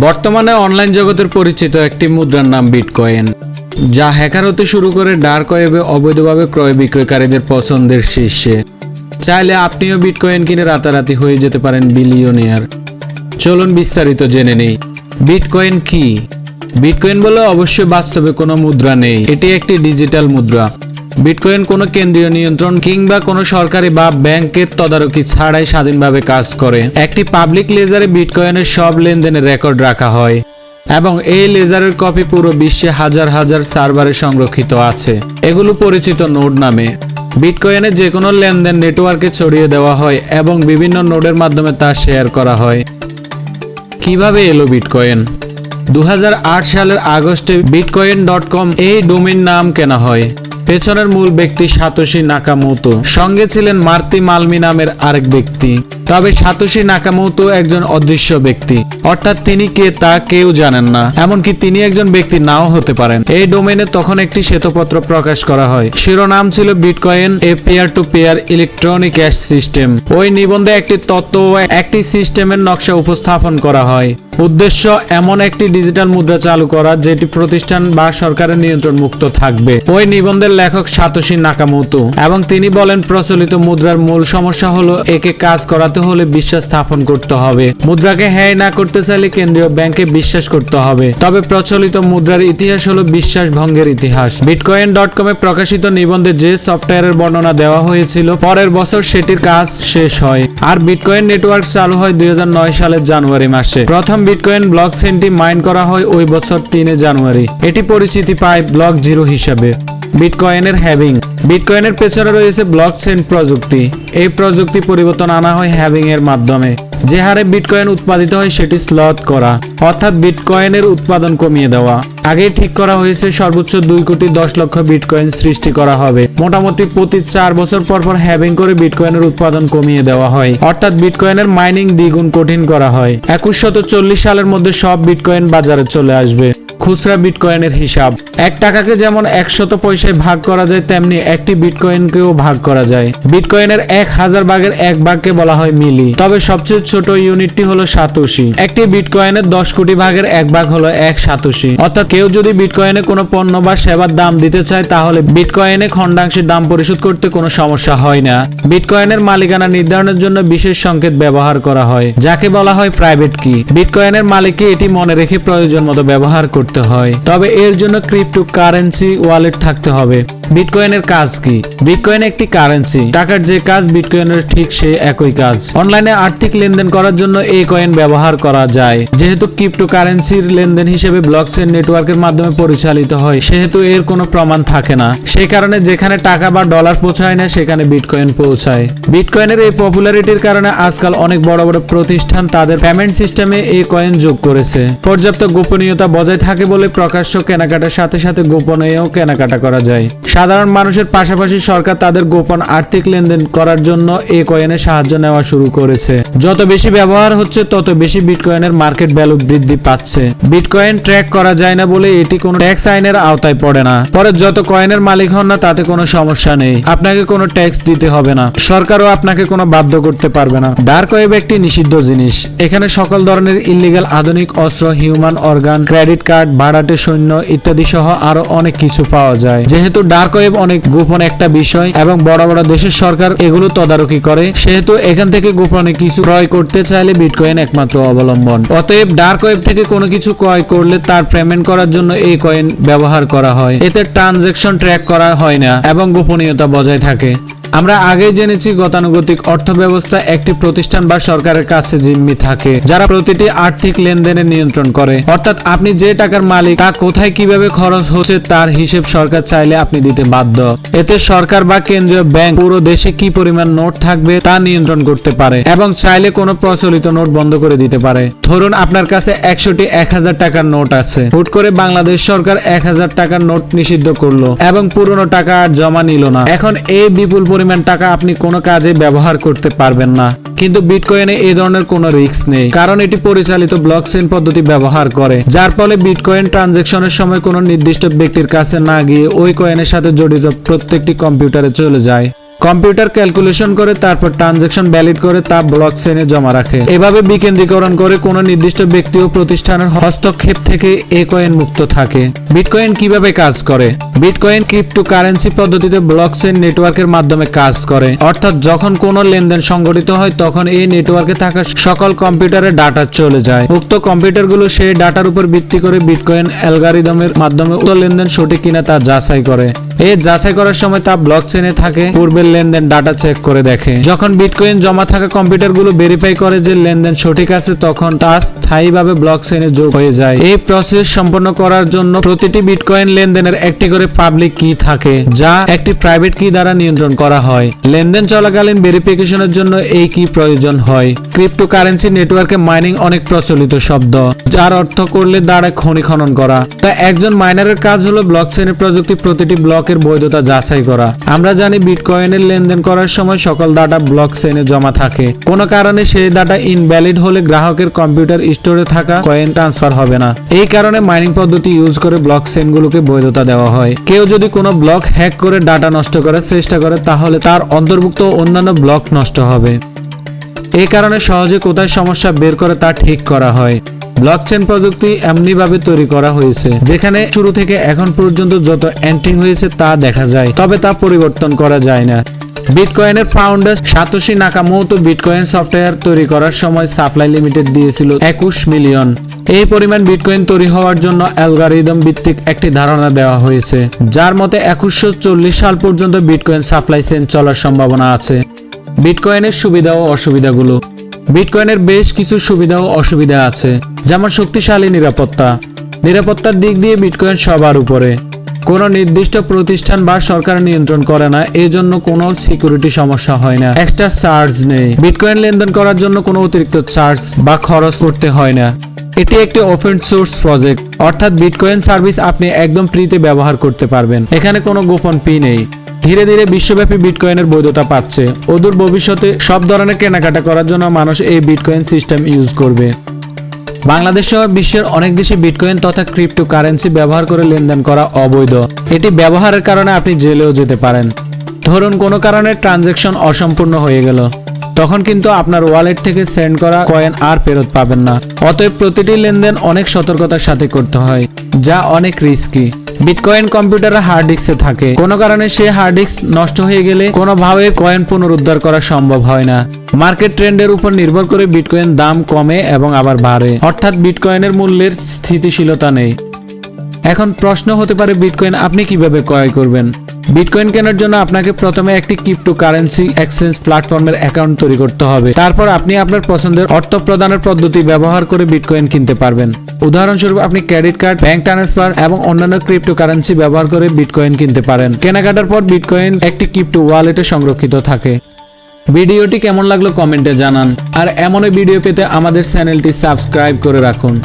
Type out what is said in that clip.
বর্তমানে অনলাইন জগতের পরিচিত একটি মুদ্রার নাম বিটকয়েন যা হ্যাকার হতে শুরু করে ডার্ক ওয়েবে অবৈধভাবে ক্রয় বিক্রয়কারীদের পছন্দের শীর্ষে। চাইলে আপনিও বিটকয়েন কিনে রাতারাতি হয়ে যেতে পারেন বিলিয়নিয়ার চলুন বিস্তারিত জেনে নেই বিটকয়েন কি? বিটকয়েন বলে অবশ্যই বাস্তবে কোনো মুদ্রা নেই, এটি একটি ডিজিটাল মুদ্রা। বিটকয়েন কোনো কেন্দ্রীয় নিয়ন্ত্রণ কিংবা কোনো সরকারি বা ব্যাংকের তদারকি ছাড়াই স্বাধীনভাবে কাজ করে। একটি পাবলিক লেজারে বিটকয়েনের সব লেনদেনের রেকর্ড রাখা হয় এবং এই লেজারের কপি পুরো বিশ্বে হাজার হাজার সার্ভারে সংরক্ষিত আছে। এগুলো পরিচিত নোড নামে। বিটকয়েনে যে কোনো লেনদেন নেটওয়ার্কে ছড়িয়ে দেওয়া হয় এবং বিভিন্ন নোডের মাধ্যমে তা শেয়ার করা হয়। কীভাবে এলো বিটকয়েন? দু হাজার আট সালের আগস্টে বিটকয়েন ডট কম এই ডোমেইন নাম কেনা হয়। পেছনের মূল ব্যক্তি সাতোশি নাকামোতো। সঙ্গে ছিলেন মার্তি মালমি নামের আরেক ব্যক্তি। তবে সাতোশি নাকামোতো একজন অদৃশ্য ব্যক্তি। অর্থাৎ তিনি কে তা কেউ জানেন না। এমনকি তিনি একজন ব্যক্তি নাও হতে পারেন। এই ডোমেইনে তখন একটি শ্বেতপত্র প্রকাশ করা হয়। শিরোনাম ছিল bitcoin, a peer to peer electronic cash system. ওই নিবন্ধে একটি তত্ত্ব ও একটি সিস্টেমের নকশা উপস্থাপন করা হয়। উদ্দেশ্য, এমন একটি ডিজিটাল মুদ্রা চালু করা, যেটি প্রতিষ্ঠান বা সরকারের নিয়ন্ত্রণ মুক্ত থাকবে। ওই নিবন্ধের লেখক সাতোশি নাকামোতো। এবং তিনি বলেন, প্রচলিত মুদ্রার মূল সমস্যা হলো একে কাজ করাতে হলে বিশ্বাস স্থাপন করতে হবে। মুদ্রাকে হ্যায় না করতে চাইলে কেন্দ্রীয় ব্যাংকে বিশ্বাস করতে হবে। তবে প্রচলিত মুদ্রার ইতিহাস হলো বিশ্বাস ভঙ্গের ইতিহাস। বিটকয়েন ডট কমে প্রকাশিত নিবন্ধে যে সফটওয়্যারের বর্ণনা দেওয়া হয়েছিল, পরের বছর সেটির কাজ শেষ হয়। আর বিটকয়েন নেটওয়ার্ক চালু হয় দুই হাজার নয় সালের জানুয়ারি মাসে। প্রথম বিটকয়েন ব্লক চেনটি মাইন করা হয় ওই বছর তিনে জানুয়ারি। এটি পরিচিতি পায় ব্লক জিরো হিসাবে। বিটকয়েনের হ্যাভিং। বিটকয়েনের পেছনে রয়েছে ব্লক চেন প্রযুক্তি। এই প্রযুক্তি পরিবর্তন আনা হয় হ্যাভিং এর মাধ্যমে। যে হারে বিটকয়েন উৎপাদিত হয় সেটি স্লথ করা, অর্থাৎ বিটকয়েনের উৎপাদন কমিয়ে দেওয়া। আগে ঠিক করা হয়েছে সর্বোচ্চ দুই কোটি দশ লক্ষ বিটকয়েন সৃষ্টি করা হবে। মোটামুটি প্রতি চার বছর পর পর হ্যাভিং করে বিটকয়েনের উৎপাদন কমিয়ে দেওয়া হয়। অর্থাৎ বিটকয়েনের মাইনিং দ্বিগুণ কঠিন করা হয়। একুশ সালের মধ্যে সব বিটকয়েন বাজারে চলে আসবে। খুচরা বিটকয়েনের হিসাব। এক টাকাকে যেমন একশত পয়সায় ভাগ করা যায়, তেমনি একটি বিটকয়েনকেও ভাগ করা যায়। বিটকয়েনের এক হাজার ভাগের এক ভাগকে বলা হয় মিলি। তবে সবচেয়ে ছোট ইউনিটটি হলো সাতোশি। একটি বিটকয়েনের দশ কোটি ভাগের এক ভাগ হলো এক সাতোশি। অর্থাৎ কেউ যদি বিটকয়েনে কোনো পণ্য বা সেবার দাম দিতে চায়, তাহলে বিটকয়েনে খণ্ডাংশের দাম পরিশোধ করতে কোনো সমস্যা হয় না। বিটকয়েনের মালিকানা নির্ধারণের জন্য বিশেষ সংকেত ব্যবহার করা হয়, যাকে বলা হয় প্রাইভেট কি। বিটকয়েনের মালিককে এটি মনে রেখে প্রয়োজন মতো ব্যবহার করতে হয়। তবে এর জন্য ক্রিপ্টো কারেন্সি ওয়ালেট থাকতে হবে। বিটকয়েনের কাজ কি? বিটকয়েন একটি কারেন্সি টাকার যে কাজ বিটকয়েনের ঠিক সে একই কাজ। অনলাইনে আর্থিক লেনদেন করার জন্য এই কয়েন ব্যবহার করা যায়। যেহেতু ক্রিপ্টো কারেন্সির লেনদেন হিসেবে ব্লকচেন নেটওয়ার্কের মাধ্যমে পরিচালিত হয়, সেহেতু এর কোনো প্রমাণ থাকে না। সেই কারণে যেখানে টাকা বা ডলার পৌঁছায় না, সেখানে বিটকয়েন পৌঁছায়। বিটকয়েনের এই পপুলারিটির কারণে আজকাল অনেক বড় বড় প্রতিষ্ঠান তাদের পেমেন্ট সিস্টেমে এই কয়েন যোগ করেছে। পর্যাপ্ত গোপনীয়তা বজায় থাকে বলে প্রকাশ্য কেনাকাটার সাথে সাথে গোপনেও কেনাকাটা করা যায়। সাধারণ মানুষের পাশাপাশি সরকার তাদের গোপন আর্থিক লেনদেন করার জন্য এই কয়েনের সাহায্য নেওয়া শুরু করেছে। যত বেশি ব্যবহার হচ্ছে, তত বেশি বিটকয়েনের মার্কেট ভ্যালু বৃদ্ধি পাচ্ছে। বিটকয়েন ট্র্যাক করা যায় না বলে এটি কোনো ট্যাক্স আইনের আওতায় পড়ে না। পরে যত কয়েনের মালিক হন না, তাতে কোনো সমস্যা নেই। আপনাকে কোনো ট্যাক্স দিতে হবে না। সরকারও আপনাকে কোনো বাধ্য করতে পারবে না। ডার্ক ওয়েব একটি নিষিদ্ধ জিনিস। এখানে সকল ধরনের ইলিগাল আধুনিক অস্ত্র, হিউম্যান অর্গান, ক্রেডিট কার্ড ভাড়াটে সৈন্য ইত্যাদি সহ আরও অনেক কিছু পাওয়া যায়। যেহেতু ডার্ক ওয়েব অনেক গোপন একটা বিষয় এবং বড় বড় দেশের সরকার এগুলো তদারকি করে, সেহেতু এখান থেকে গোপনে কিছু ক্রয় করতে চাইলে বিটকয়েন একমাত্র অবলম্বন। অতএব ডার্ক ওয়েব থেকে কোনো কিছু ক্রয় করলে তার পেমেন্ট করার জন্য এই কয়েন ব্যবহার করা হয়। এতে ট্রানজেকশন ট্র্যাক করা হয় না এবং গোপনীয়তা বজায় থাকে। আমরা আগেই জেনেছি গতানুগতিক অর্থ ব্যবস্থা একটি প্রতিষ্ঠান বা সরকারের কাছে জিম্মি থাকে, যারা প্রতিটি আর্থিক লেনদেনের নিয়ন্ত্রণ করে। অর্থাৎ আপনি যে টাকার মালিক, তা কোথায় কীভাবে খরচ হচ্ছে তার হিসেব সরকার চাইলে আপনি দিতে বাধ্য। এতে সরকার বা কেন্দ্রীয় ব্যাংক পুরো দেশে কি পরিমাণ নোট থাকবে তা নিয়ন্ত্রণ করতে পারে এবং চাইলে কোনো প্রচলিত নোট বন্ধ করে দিতে পারে। ধরুন আপনার কাছে একশোটি এক হাজার টাকার নোট আছে। হুট করে বাংলাদেশ সরকার এক হাজার টাকার নোট নিষিদ্ধ করল এবং পুরনো টাকা আর জমা নিল না। এখন এই বিপুল পরিমাণ টাকা আপনি কোনো কাজে ব্যবহার করতে পারবেন না। কিন্তু বিটকয়েনে এই ধরনের কোনো রিস্ক নেই, কারণ এটি পরিচালিত ব্লক চেইন পদ্ধতি ব্যবহার করে, যার ফলে বিটকয়েন ট্রানজেকশনের সময় কোনো নির্দিষ্ট ব্যক্তির কাছে না গিয়ে ওই কয়েনের সাথে জড়িত প্রত্যেকটি কম্পিউটারে চলে যায়। কম্পিউটার ক্যালকুলেশন করে, তারপর ট্রানজেকশন ভ্যালিড করে, তা ব্লক চেনে জমা রাখে। এভাবে বিকেন্দ্রীকরণ করে কোনো নির্দিষ্ট ব্যক্তি ও প্রতিষ্ঠানের হস্তক্ষেপ থেকে এ কয়েন মুক্ত থাকে। বিটকয়েন কীভাবে কাজ করে? বিটকয়েন ক্রিপ্টো কারেন্সি পদ্ধতিতে ব্লক চেন নেটওয়ার্কের মাধ্যমে কাজ করে। অর্থাৎ যখন কোনো লেনদেন সংগঠিত হয়, তখন এই নেটওয়ার্কে থাকা সকল কম্পিউটারে ডাটা চলে যায়। উক্ত কম্পিউটারগুলো সেই ডাটার উপর ভিত্তি করে বিটকয়েন অ্যালগারিদমের মাধ্যমে উক্ত লেনদেন সঠিক কিনা তা যাচাই করে। এই যাচাই করার সময় তা ব্লক চেনে থাকে। পূর্বের লেনদেন ডাটা চেক করে দেখে? যখন বিটকয়েন জমা থাকা কম্পিউটারগুলো ভেরিফাই করে যে লেনদেন সঠিক আছে, তখন তা স্থায়ীভাবে ব্লক চেনে যোগ হয়ে যায়। এই প্রসেস সম্পন্ন করার জন্য প্রতিটি বিটকয়েন লেনদেনের একটি করে পাবলিক কি থাকে, যা একটি প্রাইভেট কি দ্বারা নিয়ন্ত্রণ করা হয়। লেনদেন চলাকালীন ভেরিফিকেশনের জন্য এই কি প্রয়োজন হয়। ক্রিপ্টোকারেন্সি নেটওয়ার্কে মাইনিং অনেক প্রচলিত শব্দ, যার অর্থ করলে দাঁড়ায় খনি খনন করা। তা একজন মাইনারের কাজ হলো ব্লক চেনের প্রযুক্তি প্রতিটি ব্লকের বৈধতা যাচাই করা। আমরা জানি বিটকয়েনের লেনদেন করার সময় সকল ডাটা ব্লক চেনে জমা থাকে। কোনো কারণে সেই ডাটা ইনভ্যালিড হলে গ্রাহকের কম্পিউটার স্টোরে থাকা কয়েন ট্রান্সফার হবে না। এই কারণে মাইনিং পদ্ধতি ইউজ করে ব্লক চেনগুলোকে বৈধতা দেওয়া হয়। কেউ যদি কোনো ব্লক হ্যাক করে ডাটা নষ্ট করার চেষ্টা করে, তাহলে তার অন্তর্ভুক্ত অন্যান্য ব্লক নষ্ট হবে। এই কারণে সহজে কোথায় সমস্যা বের করে তা ঠিক করা হয়। ব্লকচেন প্রযুক্তি এমনিভাবে তৈরি করা হয়েছে, যেখানে শুরু থেকে এখন পর্যন্ত যত এন্ট্রিং হয়েছে তা দেখা যায়, তবে তা পরিবর্তন করা যায় না। বিটকয়েনের founder Satoshi Nakamoto bitcoin software তৈরি করার সময় সাপ্লাই লিমিটেড দিয়েছিল একুশ মিলিয়ন। এই পরিমাণ বিটকয়েন তৈরি হওয়ার জন্য অ্যালগারিদম ভিত্তিক একটি ধারণা দেওয়া হয়েছে, যার মতে একুশশো সাল পর্যন্ত বিটকয়েন সাপ্লাই চেন চলার সম্ভাবনা আছে। বিটকয়েনের সুবিধা ও অসুবিধাগুলো বিটকয়েনের বেশ কিছু সুবিধা ও অসুবিধা আছে, যেমন শক্তিশালী নিরাপত্তা। নিরাপত্তার দিক দিয়ে বিটকয়েন সবার উপরে। কোনো নির্দিষ্ট প্রতিষ্ঠান বা সরকার নিয়ন্ত্রণ করে না এই জন্য কোনো সিকিউরিটি সমস্যা হয় না। এক্সট্রা চার্জ নেই। বিটকয়েন লেনদেন করার জন্য কোনো অতিরিক্ত চার্জ বা খরচ করতে হয় না। এটি একটি ওপেন সোর্স প্রজেক্ট অর্থাৎ বিটকয়েন সার্ভিস আপনি একদম ফ্রিতে ব্যবহার করতে পারবেন। এখানে কোনো গোপন পি নেই। ধীরে ধীরে বিশ্বব্যাপী বিটকয়েনের বৈধতা পাচ্ছে। অদূর ভবিষ্যতে সব ধরনের কেনাকাটা করার জন্য মানুষ এই বিটকয়েন সিস্টেম ইউজ করবে। বাংলাদেশ সহ বিশ্বের অনেক দেশে বিটকয়েন তথা ক্রিপ্টো কারেন্সি ব্যবহার করে লেনদেন করা অবৈধ। এটি ব্যবহারের কারণে আপনি জেলেও যেতে পারেন। ধরুন কোনো কারণে ট্রানজ্যাকশন অসম্পূর্ণ হয়ে গেল। তখন কিন্তু আপনার ওয়ালেট থেকে সেন্ড করা কয়েন আর ফেরত পাবেন না। অতএব প্রতিটি লেনদেন অনেক সতর্কতার সাথে করতে হয়, যা অনেক রিস্কি। বিটকয়েন কম্পিউটারের হার্ড ডিস্কে থাকে। কোনো কারণে সেই হার্ড ডিস্ক নষ্ট হয়ে গেলে কোনোভাবে কয়েন পুনরুদ্ধার করা সম্ভব হয় না। মার্কেট ট্রেন্ডের উপর নির্ভর করে বিটকয়েন দাম কমে এবং আবার বাড়ে। অর্থাৎ বিটকয়েনের মূল্যের স্থিতিশীলতা নেই। এখন প্রশ্ন হতে পারে বিটকয়েন আপনি কীভাবে ক্রয় করবেন? বিটকয়েন কেনার জন্য আপনাকে প্রথমে একটি ক্রিপ্টো কারেন্সি এক্সচেঞ্জ প্ল্যাটফর্মের অ্যাকাউন্ট তৈরি করতে হবে। তারপর আপনি আপনার পছন্দের অর্থ প্রদানের পদ্ধতি ব্যবহার করে বিটকয়েন কিনতে পারবেন। উদাহরণস্বরূপ, আপনি ক্রেডিট কার্ড ব্যাংক ট্রান্সফার এবং অন্যান্য ক্রিপ্টো কারেন্সি ব্যবহার করে বিটকয়েন কিনতে পারেন। কেনাকাটার পর বিটকয়েন একটি ক্রিপ্টো ওয়ালেটে সংরক্ষিত থাকে। ভিডিওটি কেমন লাগল কমেন্টে জানান। আর এমনই ভিডিও পেতে আমাদের চ্যানেলটি সাবস্ক্রাইব করে রাখুন।